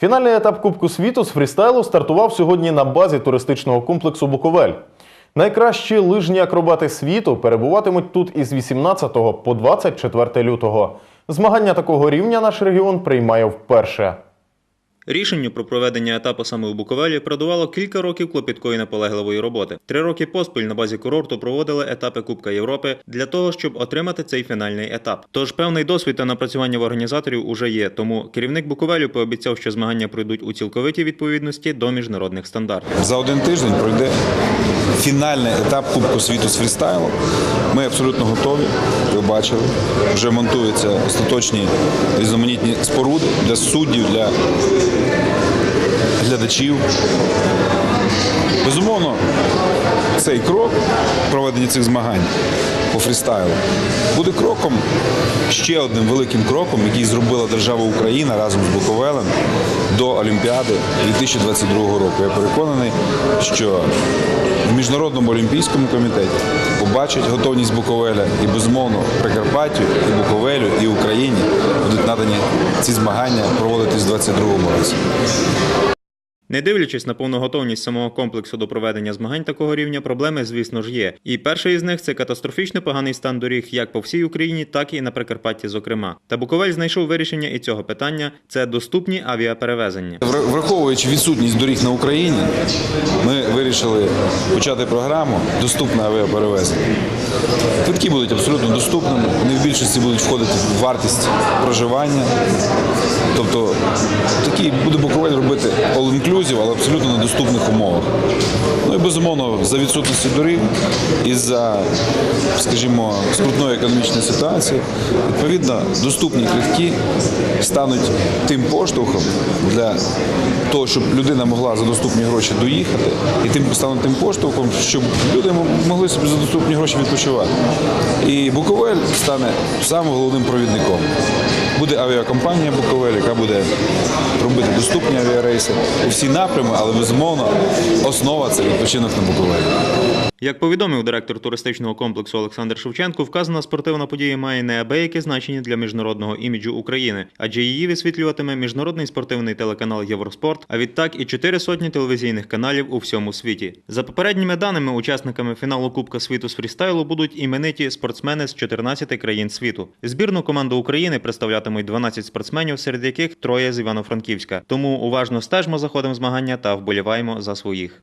Фінальний етап Кубку світу з фрістайлу стартував сьогодні на базі туристичного комплексу Буковель. Найкращі лижні акробати світу перебуватимуть тут із 18 по 24 лютого. Змагання такого рівня наш регіон приймає вперше. Рішенню про проведення етапу саме у Буковелі передувало кілька років клопіткої наполегливої роботи. Три роки поспіль на базі курорту проводили етапи Кубка Європи для того, щоб отримати цей фінальний етап. Тож певний досвід та напрацювання в організаторів уже є. Тому керівник Буковелю пообіцяв, що змагання пройдуть у цілковитій відповідності до міжнародних стандартів. За один тиждень пройде фінальний етап Кубку світу з фрістайлу. Ми абсолютно готові. Ви бачили, вже монтуються остаточні різноманітні споруди для суддів, для глядачів. Безумовно, цей крок проведення цих змагань по фрістайлу буде кроком, ще одним великим кроком, який зробила держава Україна разом з Буковелем до Олімпіади 2022 року. Я переконаний, що в Міжнародному олімпійському комітеті побачать готовність Буковеля і безумовно Прикарпаттю, і Буковелю, і Україні будуть надані ці змагання проводитись у 2022 році. Не дивлячись на повну готовність самого комплексу до проведення змагань такого рівня, проблеми, звісно ж, є. І перша із них це катастрофічно поганий стан доріг як по всій Україні, так і на Прикарпатті, зокрема. Та Буковель знайшов вирішення і цього питання це доступні авіаперевезення. Враховуючи відсутність доріг на Україні, ми вирішили почати програму Доступне авіаперевезення. Квитки будуть абсолютно доступними, вони в більшості будуть входити в вартість проживання. Тобто такий буде Буковель робити all-inclusive, але абсолютно на доступних умовах. Ну і безумовно, за відсутності доріг і за, скажімо, скрутної економічної ситуації, відповідно, доступні квитки стануть тим поштовхом для того, щоб людина могла за доступні гроші доїхати, і тим стануть тим поштовхом, щоб люди могли собі за доступні гроші відпочивати. І Буковель стане самим головним провідником. Буде авіакомпанія Буковель, яка буде робити доступні авіарейси у всі напрями, але безумовно основа це відпочинок на Буковелі. Як повідомив директор туристичного комплексу Олександр Шевченко, вказана спортивна подія має неабияке значення для міжнародного іміджу України, адже її висвітлюватиме міжнародний спортивний телеканал Євроспорт, а відтак і чотири сотні телевізійних каналів у всьому світі. За попередніми даними, учасниками фіналу Кубка світу з фрістайлу будуть імениті спортсмени з 14 країн світу. Збірну команду України представлятимуть 12 спортсменів, серед яких троє з Івано-Франківська. Тому уважно стежмо за ходом змагання та вболіваємо за своїх.